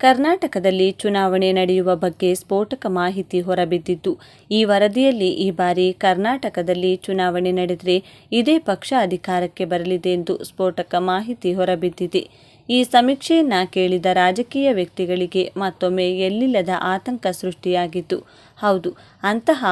ಕರ್ನಾಟಕದಲ್ಲಿ ಚುನಾವಣೆ ನಡೆಯುವ ಬಗ್ಗೆ ಸ್ಫೋಟಕ ಮಾಹಿತಿ ಹೊರಬಿದ್ದಿದ್ದು ಈ ವರದಿಯಲ್ಲಿ ಈ ಬಾರಿ ಕರ್ನಾಟಕದಲ್ಲಿ ಚುನಾವಣೆ ನಡೆದರೆ ಇದೇ ಪಕ್ಷ ಅಧಿಕಾರಕ್ಕೆ ಬರಲಿದೆ ಎಂದು ಸ್ಫೋಟಕ ಮಾಹಿತಿ ಹೊರಬಿದ್ದಿದೆ. ಈ ಸಮೀಕ್ಷೆಯನ್ನ ಕೇಳಿದ ರಾಜಕೀಯ ವ್ಯಕ್ತಿಗಳಿಗೆ ಮತ್ತೊಮ್ಮೆ ಎಲ್ಲಿಲ್ಲದ ಆತಂಕ ಸೃಷ್ಟಿಯಾಗಿತ್ತು. ಹೌದು, ಅಂತಹ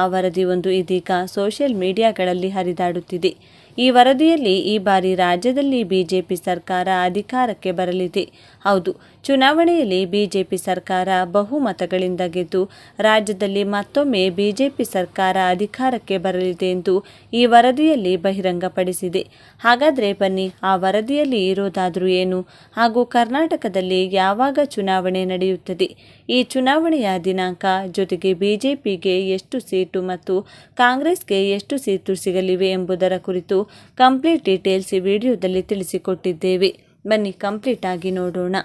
ಒಂದು ಇದೀಗ ಸೋಷಿಯಲ್ ಮೀಡಿಯಾಗಳಲ್ಲಿ ಹರಿದಾಡುತ್ತಿದೆ. ಈ ವರದಿಯಲ್ಲಿ ಈ ಬಾರಿ ರಾಜ್ಯದಲ್ಲಿ ಬಿಜೆಪಿ ಸರ್ಕಾರ ಅಧಿಕಾರಕ್ಕೆ ಬರಲಿದೆ. ಹೌದು, ಚುನಾವಣೆಯಲ್ಲಿ ಬಿಜೆಪಿ ಸರ್ಕಾರ ಬಹುಮತಗಳಿಂದ ಗೆದ್ದು ರಾಜ್ಯದಲ್ಲಿ ಮತ್ತೊಮ್ಮೆ ಬಿಜೆಪಿ ಸರ್ಕಾರ ಅಧಿಕಾರಕ್ಕೆ ಬರಲಿದೆ ಎಂದು ಈ ವರದಿಯಲ್ಲಿ ಬಹಿರಂಗಪಡಿಸಿದೆ. ಹಾಗಾದರೆ ಬನ್ನಿ, ಆ ವರದಿಯಲ್ಲಿ ಇರೋದಾದರೂ ಏನು? ಹಾಗೂ ಕರ್ನಾಟಕದಲ್ಲಿ ಯಾವಾಗ ಚುನಾವಣೆ ನಡೆಯುತ್ತದೆ? ಈ ಚುನಾವಣೆಯ ದಿನಾಂಕ ಜೊತೆಗೆ ಬಿಜೆಪಿಗೆ ಎಷ್ಟು ಸೀಟು ಮತ್ತು ಕಾಂಗ್ರೆಸ್ಗೆ ಎಷ್ಟು ಸೀಟು ಸಿಗಲಿವೆ ಎಂಬುದರ ಕುರಿತು ಕಂಪ್ಲೀಟ್ ಡೀಟೇಲ್ಸ್ ಈ ವಿಡಿಯೋದಲ್ಲಿ ತಿಳಿಸಿಕೊಟ್ಟಿದ್ದೇವೆ. ಬನ್ನಿ ಕಂಪ್ಲೀಟ್ ಆಗಿ ನೋಡೋಣ.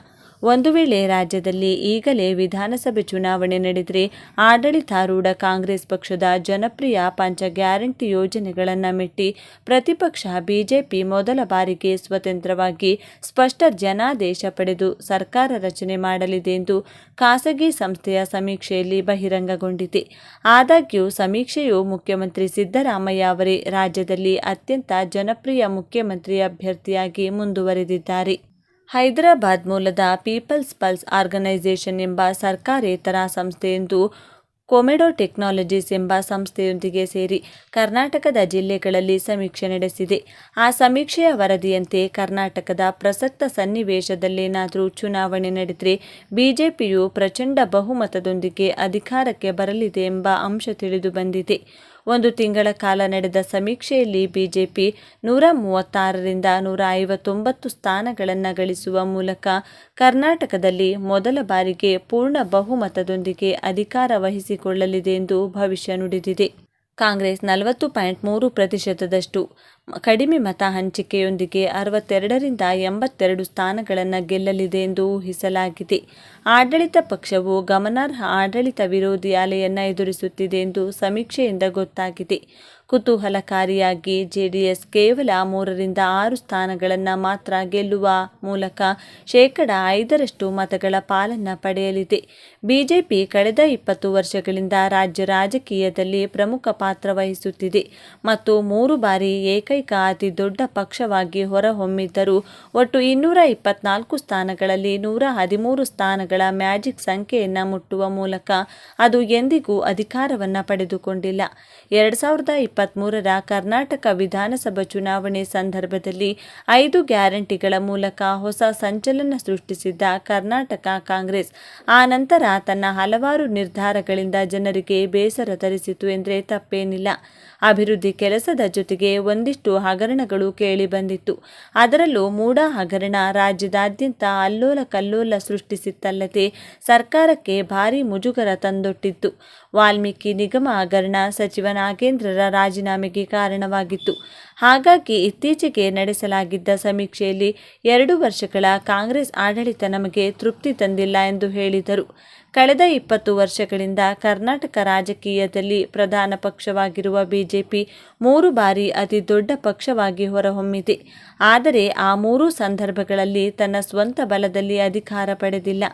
ಒಂದು ವೇಳೆ ರಾಜ್ಯದಲ್ಲಿ ಈಗಲೇ ವಿಧಾನಸಭೆ ಚುನಾವಣೆ ನಡೆದರೆ ಆಡಳಿತಾರೂಢ ಕಾಂಗ್ರೆಸ್ ಪಕ್ಷದ ಜನಪ್ರಿಯ ಪಂಚ ಗ್ಯಾರಂಟಿ ಯೋಜನೆಗಳನ್ನು ಮೆಟ್ಟಿ ಪ್ರತಿಪಕ್ಷ ಬಿಜೆಪಿ ಮೊದಲ ಬಾರಿಗೆ ಸ್ವತಂತ್ರವಾಗಿ ಸ್ಪಷ್ಟ ಜನಾದೇಶ ಪಡೆದು ಸರ್ಕಾರ ರಚನೆ ಮಾಡಲಿದೆ ಎಂದು ಖಾಸಗಿ ಸಂಸ್ಥೆಯ ಸಮೀಕ್ಷೆಯಲ್ಲಿ ಬಹಿರಂಗಗೊಂಡಿದೆ. ಆದಾಗ್ಯೂ ಸಮೀಕ್ಷೆಯು ಮುಖ್ಯಮಂತ್ರಿ ಸಿದ್ದರಾಮಯ್ಯ ಅವರೇ ರಾಜ್ಯದಲ್ಲಿ ಅತ್ಯಂತ ಜನಪ್ರಿಯ ಮುಖ್ಯಮಂತ್ರಿ ಅಭ್ಯರ್ಥಿಯಾಗಿ ಮುಂದುವರೆದಿದ್ದಾರೆ. ಹೈದರಾಬಾದ್ ಮೂಲದ ಪೀಪಲ್ಸ್ ಪಲ್ಸ್ ಆರ್ಗನೈಸೇಷನ್ ಎಂಬ ಸರ್ಕಾರೇತರ ಸಂಸ್ಥೆಯೊಂದು ಕೊಮೆಡೋ ಟೆಕ್ನಾಲಜೀಸ್ ಎಂಬ ಸಂಸ್ಥೆಯೊಂದಿಗೆ ಸೇರಿ ಕರ್ನಾಟಕದ ಜಿಲ್ಲೆಗಳಲ್ಲಿ ಸಮೀಕ್ಷೆ ನಡೆಸಿದೆ. ಆ ಸಮೀಕ್ಷೆಯ ವರದಿಯಂತೆ ಕರ್ನಾಟಕದ ಪ್ರಸಕ್ತ ಸನ್ನಿವೇಶದಲ್ಲೇನಾದರೂ ಚುನಾವಣೆ ನಡೆದರೆ ಬಿಜೆಪಿಯು ಪ್ರಚಂಡ ಬಹುಮತದೊಂದಿಗೆ ಅಧಿಕಾರಕ್ಕೆ ಬರಲಿದೆ ಎಂಬ ಅಂಶ ತಿಳಿದು ಬಂದಿದೆ. ಒಂದು ತಿಂಗಳ ಕಾಲ ನಡೆದ ಸಮೀಕ್ಷೆಯಲ್ಲಿ ಬಿಜೆಪಿ ನೂರ ಮೂವತ್ತಾರರಿಂದ ನೂರ ಐವತ್ತೊಂಬತ್ತು ಸ್ಥಾನಗಳನ್ನು ಗಳಿಸುವ ಮೂಲಕ ಕರ್ನಾಟಕದಲ್ಲಿ ಮೊದಲ ಬಾರಿಗೆ ಪೂರ್ಣ ಬಹುಮತದೊಂದಿಗೆ ಅಧಿಕಾರ ವಹಿಸಿಕೊಳ್ಳಲಿದೆ ಎಂದು ಭವಿಷ್ಯ ನುಡಿದಿದೆ. ಕಾಂಗ್ರೆಸ್ ನಲವತ್ತು ಪಾಯಿಂಟ್ ಮೂರು ಪ್ರತಿಶತದಷ್ಟು ಕಡಿಮೆ ಮತ ಹಂಚಿಕೆಯೊಂದಿಗೆ ಅರವತ್ತೆರಡರಿಂದ ಎಂಬತ್ತೆರಡು ಸ್ಥಾನಗಳನ್ನು ಗೆಲ್ಲಲಿದೆ ಎಂದು ಊಹಿಸಲಾಗಿದೆ. ಆಡಳಿತ ಪಕ್ಷವು ಗಮನಾರ್ಹ ಆಡಳಿತ ವಿರೋಧಿ ಅಲೆಯನ್ನು ಎದುರಿಸುತ್ತಿದೆ ಎಂದು ಸಮೀಕ್ಷೆಯಿಂದ ಗೊತ್ತಾಗಿದೆ. ಕುತೂಹಲಕಾರಿಯಾಗಿ ಜೆಡಿಎಸ್ ಕೇವಲ ಮೂರರಿಂದ ಆರು ಸ್ಥಾನಗಳನ್ನು ಮಾತ್ರ ಗೆಲ್ಲುವ ಮೂಲಕ ಶೇಕಡ ಐದರಷ್ಟು ಮತಗಳ ಪಾಲನ್ನು ಪಡೆಯಲಿದೆ. ಬಿಜೆಪಿ ಕಳೆದ ಇಪ್ಪತ್ತು ವರ್ಷಗಳಿಂದ ರಾಜ್ಯ ರಾಜಕೀಯದಲ್ಲಿ ಪ್ರಮುಖ ಪಾತ್ರ ವಹಿಸುತ್ತಿದೆ ಮತ್ತು ಮೂರು ಬಾರಿ ಏಕೈಕ ಅತಿ ದೊಡ್ಡ ಪಕ್ಷವಾಗಿ ಹೊರಹೊಮ್ಮಿದ್ದರೂ ಒಟ್ಟು ಇನ್ನೂರ ಇಪ್ಪತ್ನಾಲ್ಕು ಸ್ಥಾನಗಳಲ್ಲಿ ನೂರ ಹದಿಮೂರು ಸ್ಥಾನಗಳ ಮ್ಯಾಜಿಕ್ ಸಂಖ್ಯೆಯನ್ನು ಮುಟ್ಟುವ ಮೂಲಕ ಅದು ಎಂದಿಗೂ ಅಧಿಕಾರವನ್ನು ಪಡೆದುಕೊಂಡಿಲ್ಲ. ಎರಡ್ ಸಾವಿರದ ಇಪ್ಪತ್ತ್ಮೂರರ ಕರ್ನಾಟಕ ವಿಧಾನಸಭಾ ಚುನಾವಣೆ ಸಂದರ್ಭದಲ್ಲಿ ಐದು ಗ್ಯಾರಂಟಿಗಳ ಮೂಲಕ ಹೊಸ ಸಂಚಲನ ಸೃಷ್ಟಿಸಿದ್ದ ಕರ್ನಾಟಕ ಕಾಂಗ್ರೆಸ್, ಆ ನಂತರ ತನ್ನ ಹಲವಾರು ನಿರ್ಧಾರಗಳಿಂದ ಜನರಿಗೆ ಬೇಸರ ತರಿಸಿತು ಎಂದರೆ ತಪ್ಪೇನಿಲ್ಲ. ಅಭಿವೃದ್ಧಿ ಕೆಲಸದ ಜೊತೆಗೆ ಒಂದಿಷ್ಟು ಹಗರಣಗಳು ಕೇಳಿಬಂದಿತ್ತು ಅದರಲ್ಲೂ ಮೂಡ ಹಗರಣ ರಾಜ್ಯದಾದ್ಯಂತ ಅಲ್ಲೋಲ ಕಲ್ಲೋಲ ಸೃಷ್ಟಿಸಿತ್ತಲ್ಲದೆ ಸರ್ಕಾರಕ್ಕೆ ಭಾರಿ ಮುಜುಗರ ತಂದೊಟ್ಟಿತ್ತು. ವಾಲ್ಮೀಕಿ ನಿಗಮ ಹಗರಣ ಸಚಿವ ನಾಗೇಂದ್ರರ ರಾಜೀನಾಮೆಗೆ ಕಾರಣವಾಗಿತ್ತು. ಹಾಗಾಗಿ ಇತ್ತೀಚೆಗೆ ನಡೆಸಲಾಗಿದ್ದ ಸಮೀಕ್ಷೆಯಲ್ಲಿ ಎರಡು ವರ್ಷಗಳ ಕಾಂಗ್ರೆಸ್ ಆಡಳಿತ ನಮಗೆ ತೃಪ್ತಿ ತಂದಿಲ್ಲ ಎಂದು ಹೇಳಿದರು. ಕಳೆದ ಇಪ್ಪತ್ತು ವರ್ಷಗಳಿಂದ ಕರ್ನಾಟಕ ರಾಜಕೀಯದಲ್ಲಿ ಪ್ರಧಾನ ಪಕ್ಷವಾಗಿರುವ ಬಿಜೆಪಿ ಮೂರು ಬಾರಿ ಅತಿ ದೊಡ್ಡ ಪಕ್ಷವಾಗಿ ಹೊರಹೊಮ್ಮಿದೆ. ಆದರೆ ಆ ಮೂರು ಸಂದರ್ಭಗಳಲ್ಲಿ ತನ್ನ ಸ್ವಂತ ಬಲದಲ್ಲಿ ಅಧಿಕಾರ ಪಡೆದಿಲ್ಲ.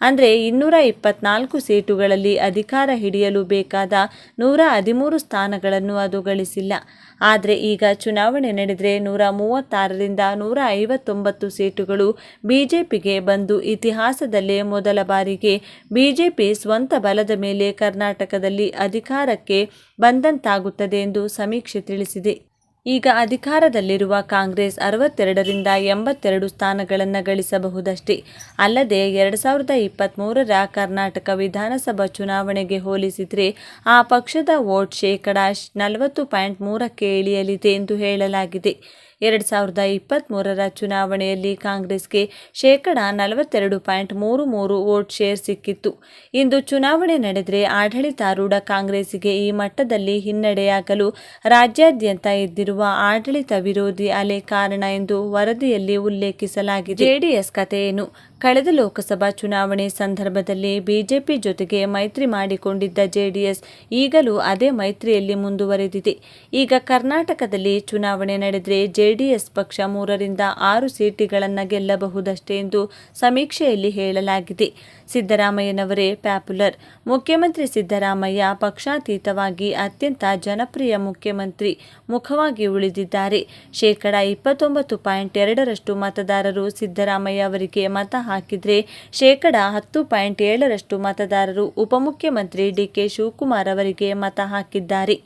ಅಂದರೆ ಇನ್ನೂರ ಇಪ್ಪತ್ನಾಲ್ಕು ಸೀಟುಗಳಲ್ಲಿ ಅಧಿಕಾರ ಹಿಡಿಯಲು ಬೇಕಾದ ನೂರ ಹದಿಮೂರು ಸ್ಥಾನಗಳನ್ನು ಅದು ಗಳಿಸಿಲ್ಲ. ಆದರೆ ಈಗ ಚುನಾವಣೆ ನಡೆದರೆ ನೂರ ಮೂವತ್ತಾರರಿಂದ ನೂರ ಐವತ್ತೊಂಬತ್ತು ಸೀಟುಗಳು ಬಿಜೆಪಿಗೆ ಬಂದು ಇತಿಹಾಸದಲ್ಲೇ ಮೊದಲ ಬಾರಿಗೆ ಬಿಜೆಪಿ ಸ್ವಂತ ಬಲದ ಮೇಲೆ ಕರ್ನಾಟಕದಲ್ಲಿ ಅಧಿಕಾರಕ್ಕೆ ಬಂದಂತಾಗುತ್ತದೆ ಎಂದು ಸಮೀಕ್ಷೆ ತಿಳಿಸಿದೆ. ಈಗ ಅಧಿಕಾರದಲ್ಲಿರುವ ಕಾಂಗ್ರೆಸ್ ಅರವತ್ತೆರಡರಿಂದ ಎಂಬತ್ತೆರಡು ಸ್ಥಾನಗಳನ್ನು ಗಳಿಸಬಹುದಷ್ಟೇ. ಅಲ್ಲದೆ ಎರಡು ಸಾವಿರದ ಇಪ್ಪತ್ತ್ಮೂರರ ಕರ್ನಾಟಕ ವಿಧಾನಸಭಾ ಚುನಾವಣೆಗೆ ಹೋಲಿಸಿದರೆ ಆ ಪಕ್ಷದ ವೋಟ್ ಶೇಕಡ ನಲವತ್ತು ಪಾಯಿಂಟ್ ಮೂರಕ್ಕೆ ಇಳಿಯಲಿದೆ ಎಂದು ಹೇಳಲಾಗಿದೆ. ಎರಡು ಸಾವಿರದ ಇಪ್ಪತ್ತ್ಮೂರರ ಚುನಾವಣೆಯಲ್ಲಿ ಕಾಂಗ್ರೆಸ್ಗೆ ಶೇಕಡ ನಲವತ್ತೆರಡು ಪಾಯಿಂಟ್ ಮೂರು ಮೂರು ವೋಟ್ ಶೇರ್ ಸಿಕ್ಕಿತ್ತು. ಇಂದು ಚುನಾವಣೆ ನಡೆದರೆ ಆಡಳಿತಾರೂಢ ಕಾಂಗ್ರೆಸ್ಸಿಗೆ ಈ ಮಟ್ಟದಲ್ಲಿ ಹಿನ್ನಡೆಯಾಗಲು ರಾಜ್ಯಾದ್ಯಂತ ಎದ್ದಿರುವ ಆಡಳಿತ ವಿರೋಧಿ ಅಲೆ ಕಾರಣ ಎಂದು ವರದಿಯಲ್ಲಿ ಉಲ್ಲೇಖಿಸಲಾಗಿದೆ. ಜೆಡಿಎಸ್ ಕಥೆಯೇನು ಕಳೆದ ಲೋಕಸಭಾ ಚುನಾವಣೆ ಸಂದರ್ಭದಲ್ಲಿ ಬಿಜೆಪಿ ಜೊತೆಗೆ ಮೈತ್ರಿ ಮಾಡಿಕೊಂಡಿದ್ದ ಜೆಡಿಎಸ್ ಈಗಲೂ ಅದೇ ಮೈತ್ರಿಯಲ್ಲಿ ಮುಂದುವರೆದಿದೆ. ಈಗ ಕರ್ನಾಟಕದಲ್ಲಿ ಚುನಾವಣೆ ನಡೆದರೆ ಜೆಡಿಎಸ್ ಪಕ್ಷ ಮೂರರಿಂದ ಆರು ಸೀಟುಗಳನ್ನು ಗೆಲ್ಲಬಹುದಷ್ಟೇ ಎಂದು ಸಮೀಕ್ಷೆಯಲ್ಲಿ ಹೇಳಲಾಗಿದೆ. ಸಿದ್ದರಾಮಯ್ಯನವರೇ ಪ್ಯಾಪ್ಯುಲರ್ ಮುಖ್ಯಮಂತ್ರಿ ಸಿದ್ದರಾಮಯ್ಯ ಪಕ್ಷಾತೀತವಾಗಿ ಅತ್ಯಂತ ಜನಪ್ರಿಯ ಮುಖ್ಯಮಂತ್ರಿ ಮುಖವಾಗಿ ಉಳಿದಿದ್ದಾರೆ. ಶೇಕಡ ಇಪ್ಪತ್ತೊಂಬತ್ತು ಪಾಯಿಂಟ್ ಎರಡರಷ್ಟು ಮತದಾರರು ಸಿದ್ದರಾಮಯ್ಯ ಅವರಿಗೆ ಮತ ಹಾಕಿದರೆ ಶೇಕಡ ಹತ್ತು ಪಾಯಿಂಟ್ ಏಳರಷ್ಟು ಮತದಾರರು ಉಪಮುಖ್ಯಮಂತ್ರಿ ಡಿಕೆ ಶಿವಕುಮಾರ್ ಅವರಿಗೆ ಮತ ಹಾಕಿದ್ದಾರೆ.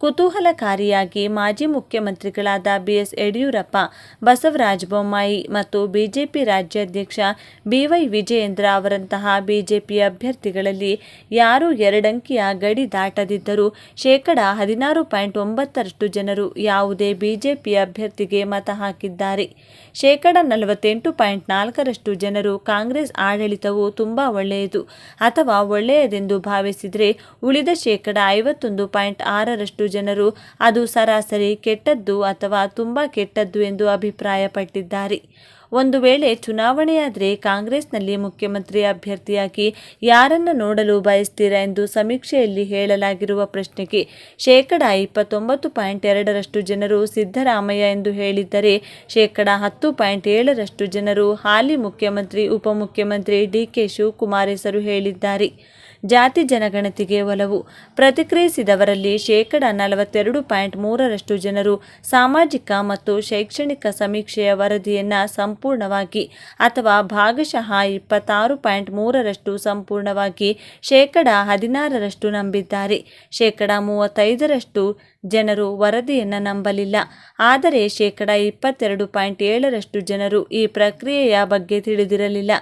ಕುತೂಹಲಕಾರಿಯಾಗಿ ಮಾಜಿ ಮುಖ್ಯಮಂತ್ರಿಗಳಾದ ಬಿಎಸ್ ಯಡಿಯೂರಪ್ಪ, ಬಸವರಾಜ ಬೊಮ್ಮಾಯಿ ಮತ್ತು ಬಿಜೆಪಿ ರಾಜ್ಯಾಧ್ಯಕ್ಷ ಬಿವೈ ವಿಜಯೇಂದ್ರ ಅವರಂತಹ ಬಿಜೆಪಿ ಅಭ್ಯರ್ಥಿಗಳಲ್ಲಿ ಯಾರೂ ಎರಡಂಕಿಯ ಗಡಿ ದಾಟದಿದ್ದರೂ ಶೇಕಡ ಹದಿನಾರು ಪಾಯಿಂಟ್ ಒಂಬತ್ತರಷ್ಟು ಜನರು ಯಾವುದೇ ಬಿಜೆಪಿ ಅಭ್ಯರ್ಥಿಗೆ ಮತ ಹಾಕಿದ್ದಾರೆ. ಶೇಕಡ ನಲವತ್ತೆಂಟು ಪಾಯಿಂಟ್ ನಾಲ್ಕರಷ್ಟು ಜನರು ಕಾಂಗ್ರೆಸ್ ಆಡಳಿತವು ತುಂಬ ಒಳ್ಳೆಯದು ಅಥವಾ ಒಳ್ಳೆಯದೆಂದು ಭಾವಿಸಿದರೆ ಉಳಿದ ಶೇಕಡ ಐವತ್ತೊಂದು ಪಾಯಿಂಟ್ ಆರರಷ್ಟು ಜನರು ಅದು ಸರಾಸರಿ ಕೆಟ್ಟದ್ದು ಅಥವಾ ತುಂಬ ಕೆಟ್ಟದ್ದು ಎಂದು ಅಭಿಪ್ರಾಯಪಟ್ಟಿದ್ದಾರೆ. ಒಂದು ವೇಳೆ ಚುನಾವಣೆಯಾದರೆ ಕಾಂಗ್ರೆಸ್ನಲ್ಲಿ ಮುಖ್ಯಮಂತ್ರಿ ಅಭ್ಯರ್ಥಿಯಾಗಿ ಯಾರನ್ನು ನೋಡಲು ಬಯಸ್ತೀರಾ ಎಂದು ಸಮೀಕ್ಷೆಯಲ್ಲಿ ಹೇಳಲಾಗಿರುವ ಪ್ರಶ್ನೆಗೆ ಶೇಕಡ ಇಪ್ಪತ್ತೊಂಬತ್ತು ಪಾಯಿಂಟ್ ಎರಡರಷ್ಟು ಜನರು ಸಿದ್ದರಾಮಯ್ಯ ಎಂದು ಹೇಳಿದ್ದರೆ ಶೇಕಡ ಹತ್ತು ಪಾಯಿಂಟ್ ಏಳರಷ್ಟು ಜನರು ಹಾಲಿ ಮುಖ್ಯಮಂತ್ರಿ ಉಪಮುಖ್ಯಮಂತ್ರಿ ಡಿ ಕೆ ಶಿವಕುಮಾರ್ ಹೆಸರು ಹೇಳಿದ್ದಾರೆ. ಜಾತಿ ಜನಗಣತಿಗೆ ಒಲವು. ಪ್ರತಿಕ್ರಿಯಿಸಿದವರಲ್ಲಿ ಶೇಕಡ ನಲವತ್ತೆರಡು ಪಾಯಿಂಟ್ ಮೂರರಷ್ಟು ಜನರು ಸಾಮಾಜಿಕ ಮತ್ತು ಶೈಕ್ಷಣಿಕ ಸಮೀಕ್ಷೆಯ ವರದಿಯನ್ನು ಸಂಪೂರ್ಣವಾಗಿ ಅಥವಾ ಭಾಗಶಃ ಇಪ್ಪತ್ತಾರು ಪಾಯಿಂಟ್ ಮೂರರಷ್ಟು ಸಂಪೂರ್ಣವಾಗಿ ಶೇಕಡ ಹದಿನಾರರಷ್ಟು ನಂಬಿದ್ದಾರೆ. ಶೇಕಡ ಮೂವತ್ತೈದರಷ್ಟು ಜನರು ವರದಿಯನ್ನು ನಂಬಲಿಲ್ಲ. ಆದರೆ ಶೇಕಡ ಇಪ್ಪತ್ತೆರಡು ಪಾಯಿಂಟ್ ಏಳರಷ್ಟು ಜನರು ಈ ಪ್ರಕ್ರಿಯೆಯ ಬಗ್ಗೆ ತಿಳಿದಿರಲಿಲ್ಲ.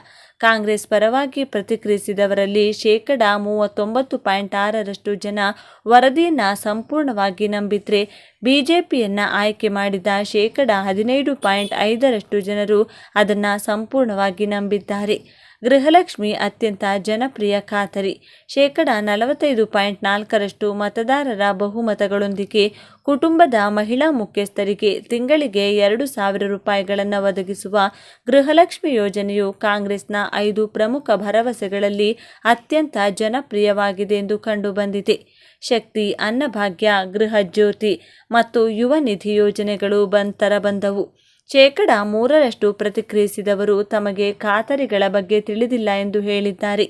ಕಾಂಗ್ರೆಸ್ ಪರವಾಗಿ ಪ್ರತಿಕ್ರಿಯಿಸಿದವರಲ್ಲಿ ಶೇಕಡ ಮೂವತ್ತೊಂಬತ್ತು ಪಾಯಿಂಟ್ ಆರರಷ್ಟು ಜನ ವರದಿಯನ್ನು ಸಂಪೂರ್ಣವಾಗಿ ನಂಬಿದ್ರೆ ಬಿಜೆಪಿಯನ್ನು ಆಯ್ಕೆ ಮಾಡಿದ ಶೇಕಡ ಹದಿನೈದು ಪಾಯಿಂಟ್ ಐದರಷ್ಟು ಜನರು ಅದನ್ನು ಸಂಪೂರ್ಣವಾಗಿ ನಂಬಿದ್ದಾರೆ. ಗೃಹಲಕ್ಷ್ಮಿ ಅತ್ಯಂತ ಜನಪ್ರಿಯ ಖಾತರಿ. ಶೇಕಡ ನಲವತ್ತೈದು ಪಾಯಿಂಟ್ ನಾಲ್ಕರಷ್ಟು ಮತದಾರರ ಬಹುಮತಗಳೊಂದಿಗೆ ಕುಟುಂಬದ ಮಹಿಳಾ ಮುಖ್ಯಸ್ಥರಿಗೆ ತಿಂಗಳಿಗೆ ಎರಡು ಸಾವಿರ ರೂಪಾಯಿಗಳನ್ನು ಒದಗಿಸುವ ಗೃಹಲಕ್ಷ್ಮಿ ಯೋಜನೆಯು ಕಾಂಗ್ರೆಸ್ನ ಐದು ಪ್ರಮುಖ ಭರವಸೆಗಳಲ್ಲಿ ಅತ್ಯಂತ ಜನಪ್ರಿಯವಾಗಿದೆ ಎಂದು ಕಂಡುಬಂದಿದೆ. ಶಕ್ತಿ, ಅನ್ನಭಾಗ್ಯ, ಗೃಹ ಜ್ಯೋತಿ ಮತ್ತು ಯುವ ನಿಧಿ ಯೋಜನೆಗಳು ಬಂತರ ಬಂದವು. ಶೇಕಡ ಮೂರರಷ್ಟು ಪ್ರತಿಕ್ರಿಯಿಸಿದವರು ತಮಗೆ ಖಾತರಿಗಳ ಬಗ್ಗೆ ತಿಳಿದಿಲ್ಲ ಎಂದು ಹೇಳಿದ್ದಾರೆ.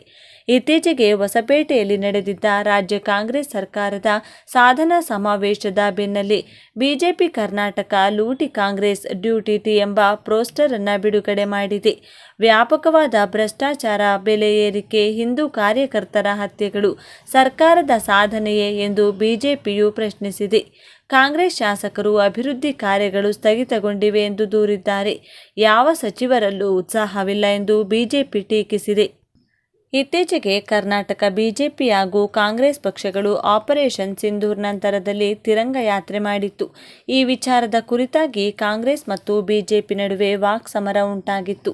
ಇತ್ತೀಚೆಗೆ ಹೊಸಪೇಟೆಯಲ್ಲಿ ನಡೆದಿದ್ದ ರಾಜ್ಯ ಕಾಂಗ್ರೆಸ್ ಸರ್ಕಾರದ ಸಾಧನಾ ಸಮಾವೇಶದ ಬೆನ್ನಲ್ಲೇ ಬಿಜೆಪಿ ಕರ್ನಾಟಕ ಲೂಟಿ ಕಾಂಗ್ರೆಸ್ ಡ್ಯೂಟಿಟಿ ಎಂಬ ಪೋಸ್ಟರ್ ಅನ್ನು ಬಿಡುಗಡೆ ಮಾಡಿದೆ. ವ್ಯಾಪಕವಾದ ಭ್ರಷ್ಟಾಚಾರ ಬೆಲೆ ಏರಿಕೆ, ಹಿಂದೂ ಕಾರ್ಯಕರ್ತರ ಹತ್ಯೆಗಳು ಸರ್ಕಾರದ ಸಾಧನೆಯೇ ಎಂದು ಬಿಜೆಪಿಯು ಪ್ರಶ್ನಿಸಿದೆ. ಕಾಂಗ್ರೆಸ್ ಶಾಸಕರು ಅಭಿವೃದ್ಧಿ ಕಾರ್ಯಗಳು ಸ್ಥಗಿತಗೊಂಡಿವೆ ಎಂದು ದೂರಿದ್ದಾರೆ. ಯಾವ ಸಚಿವರಲ್ಲೂ ಉತ್ಸಾಹವಿಲ್ಲ ಎಂದು ಬಿಜೆಪಿ ಟೀಕಿಸಿದೆ. ಇತ್ತೀಚೆಗೆ ಕರ್ನಾಟಕ ಬಿಜೆಪಿ ಹಾಗೂ ಕಾಂಗ್ರೆಸ್ ಪಕ್ಷಗಳು ಆಪರೇಷನ್ ಸಿಂಧೂರ್ ನಂತರದಲ್ಲಿ ತಿರಂಗ ಯಾತ್ರೆ ಮಾಡಿತ್ತು. ಈ ವಿಚಾರದ ಕುರಿತಾಗಿ ಕಾಂಗ್ರೆಸ್ ಮತ್ತು ಬಿಜೆಪಿ ನಡುವೆ ವಾಕ್ ಸಮರ ಉಂಟಾಗಿತ್ತು.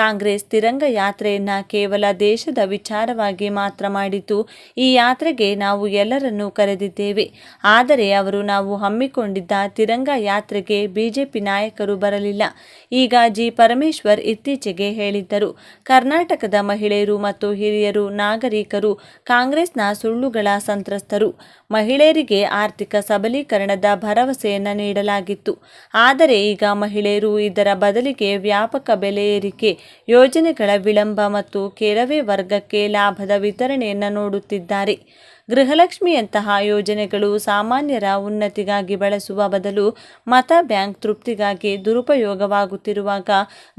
ಕಾಂಗ್ರೆಸ್ ತಿರಂಗ ಯಾತ್ರೆಯನ್ನ ಕೇವಲ ದೇಶದ ವಿಚಾರವಾಗಿ ಮಾತ್ರ ಮಾಡಿದ್ದು, ಈ ಯಾತ್ರೆಗೆ ನಾವು ಎಲ್ಲರನ್ನೂ ಕರೆದಿದ್ದೇವೆ. ಆದರೆ ಅವರು ನಾವು ಹಮ್ಮಿಕೊಂಡಿದ್ದ ತಿರಂಗ ಯಾತ್ರೆಗೆ ಬಿಜೆಪಿ ನಾಯಕರು ಬರಲಿಲ್ಲ. ಈಗ ಜಿ ಪರಮೇಶ್ವರ್ ಇತ್ತೀಚೆಗೆ ಹೇಳಿದ್ದರು, ಕರ್ನಾಟಕದ ಮಹಿಳೆಯರು ಮತ್ತು ಹಿರಿಯರು, ನಾಗರಿಕರು, ಕಾಂಗ್ರೆಸ್ನ ಸುಳ್ಳುಗಳ ಸಂತ್ರಸ್ತರು. ಮಹಿಳೆಯರಿಗೆ ಆರ್ಥಿಕ ಸಬಲೀಕರಣದ ಭರವಸೆಯನ್ನು ನೀಡಲಾಗಿತ್ತು. ಆದರೆ ಈಗ ಮಹಿಳೆಯರು ಇದರ ಬದಲಿಗೆ ವ್ಯಾಪಕ ಬೆಲೆ ಏರಿಕೆ, ಯೋಜನೆಗಳ ವಿಳಂಬ ಮತ್ತು ಕೆಲವೇ ವರ್ಗಕ್ಕೆ ಲಾಭದ ವಿತರಣೆಯನ್ನು ನೋಡುತ್ತಿದ್ದಾರೆ. ಗೃಹಲಕ್ಷ್ಮಿಯಂತಹ ಯೋಜನೆಗಳು ಸಾಮಾನ್ಯರ ಉನ್ನತಿಗಾಗಿ ಬಳಸುವ ಬದಲು ಮತ ಬ್ಯಾಂಕ್ ತೃಪ್ತಿಗಾಗಿ ದುರುಪಯೋಗವಾಗುತ್ತಿರುವಾಗ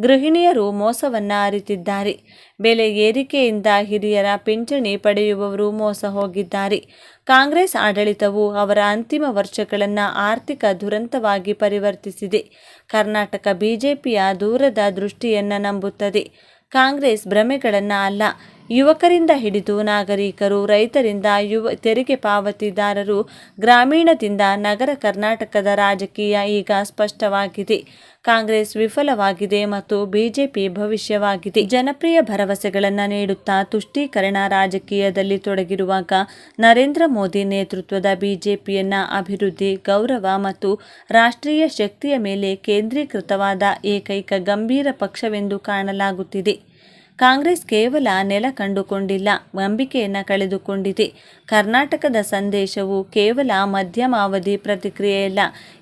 ಗೃಹಿಣಿಯರು ಮೋಸವನ್ನ ಅರಿತಿದ್ದಾರೆ. ಬೆಲೆ ಏರಿಕೆಯಿಂದ ಹಿರಿಯರ ಪಿಂಚಣಿ ಪಡೆಯುವವರು ಮೋಸ ಹೋಗಿದ್ದಾರೆ. ಕಾಂಗ್ರೆಸ್ ಆಡಳಿತವು ಅವರ ಅಂತಿಮ ವರ್ಷಗಳನ್ನು ಆರ್ಥಿಕ ದುರಂತವಾಗಿ ಪರಿವರ್ತಿಸಿದೆ. ಕರ್ನಾಟಕ ಬಿಜೆಪಿಯ ದೂರದ ದೃಷ್ಟಿಯನ್ನು ನಂಬುತ್ತದೆ. ಕಾಂಗ್ರೆಸ್ ಭ್ರಮೆಗಳನ್ನು ಅಲ್ಲ ಯುವಕರಿಂದ ಹಿಡಿದು ನಾಗರಿಕರು, ರೈತರಿಂದ ಯುವ, ತೆರಿಗೆ ಪಾವತಿದಾರರು, ಗ್ರಾಮೀಣದಿಂದ ನಗರ ಕರ್ನಾಟಕದ ರಾಜಕೀಯ ಈಗ ಸ್ಪಷ್ಟವಾಗಿದೆ. ಕಾಂಗ್ರೆಸ್ ವಿಫಲವಾಗಿದೆ ಮತ್ತು ಬಿಜೆಪಿ ಭವಿಷ್ಯವಾಗಿದೆ. ಜನಪ್ರಿಯ ಭರವಸೆಗಳನ್ನು ನೀಡುತ್ತಾ ತುಷ್ಟೀಕರಣ ರಾಜಕೀಯದಲ್ಲಿ ತೊಡಗಿರುವಾಗ ನರೇಂದ್ರ ಮೋದಿ ನೇತೃತ್ವದ ಬಿಜೆಪಿಯನ್ನ ಅಭಿವೃದ್ಧಿ, ಗೌರವ ಮತ್ತು ರಾಷ್ಟ್ರೀಯ ಶಕ್ತಿಯ ಮೇಲೆ ಕೇಂದ್ರೀಕೃತವಾದ ಏಕೈಕ ಗಂಭೀರ ಪಕ್ಷವೆಂದು ಕಾಣಲಾಗುತ್ತಿದೆ. ಕಾಂಗ್ರೆಸ್ ಕೇವಲ ನೆಲ ಕಂಡುಕೊಂಡಿಲ್ಲ, ನಂಬಿಕೆಯನ್ನು ಕಳೆದುಕೊಂಡಿದೆ. ಕರ್ನಾಟಕದ ಸಂದೇಶವು ಕೇವಲ ಮಧ್ಯಮಾವಧಿ ಪ್ರತಿಕ್ರಿಯೆಯಲ್ಲ,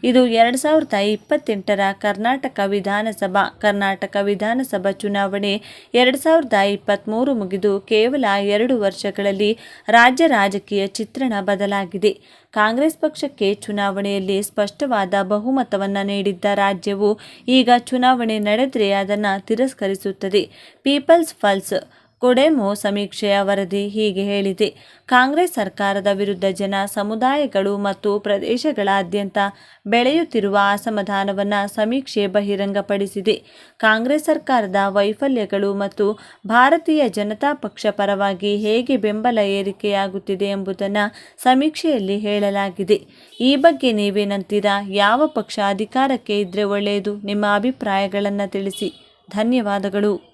ಇದು ಎರಡು ಸಾವಿರದ ಇಪ್ಪತ್ತೆಂಟರ ಕರ್ನಾಟಕ ವಿಧಾನಸಭಾ ಕರ್ನಾಟಕ ವಿಧಾನಸಭಾ ಚುನಾವಣೆ ಎರಡು ಸಾವಿರದ ಇಪ್ಪತ್ತ್ಮೂರು ಮುಗಿದು ಕೇವಲ ಎರಡು ವರ್ಷಗಳಲ್ಲಿ ರಾಜ್ಯ ರಾಜಕೀಯ ಚಿತ್ರಣ ಬದಲಾಗಿದೆ. ಕಾಂಗ್ರೆಸ್ ಪಕ್ಷಕ್ಕೆ ಚುನಾವಣೆಯಲ್ಲಿ ಸ್ಪಷ್ಟವಾದ ಬಹುಮತವನ್ನು ನೀಡಿದ್ದ ರಾಜ್ಯವು ಈಗ ಚುನಾವಣೆ ನಡೆದರೆ ಅದನ್ನು ತಿರಸ್ಕರಿಸುತ್ತದೆ. ಪೀಪಲ್ಸ್ ಪಲ್ಸ್ ಕೊಡೆಮೊ ಸಮೀಕ್ಷೆಯ ವರದಿ ಹೀಗೆ ಹೇಳಿದೆ. ಕಾಂಗ್ರೆಸ್ ಸರ್ಕಾರದ ವಿರುದ್ಧ ಜನ ಸಮುದಾಯಗಳು ಮತ್ತು ಪ್ರದೇಶಗಳಾದ್ಯಂತ ಬೆಳೆಯುತ್ತಿರುವ ಅಸಮಾಧಾನವನ್ನು ಸಮೀಕ್ಷೆ ಬಹಿರಂಗಪಡಿಸಿದೆ. ಕಾಂಗ್ರೆಸ್ ಸರ್ಕಾರದ ವೈಫಲ್ಯಗಳು ಮತ್ತು ಭಾರತೀಯ ಜನತಾ ಪಕ್ಷ ಪರವಾಗಿ ಹೇಗೆ ಬೆಂಬಲ ಏರಿಕೆಯಾಗುತ್ತಿದೆ ಎಂಬುದನ್ನು ಸಮೀಕ್ಷೆಯಲ್ಲಿ ಹೇಳಲಾಗಿದೆ. ಈ ಬಗ್ಗೆ ನೀವೇನಂತೀರಾ ಯಾವ ಪಕ್ಷ ಅಧಿಕಾರಕ್ಕೆ ಇದ್ದರೆ ಒಳ್ಳೆಯದು ನಿಮ್ಮ ಅಭಿಪ್ರಾಯಗಳನ್ನು ತಿಳಿಸಿ. ಧನ್ಯವಾದಗಳು.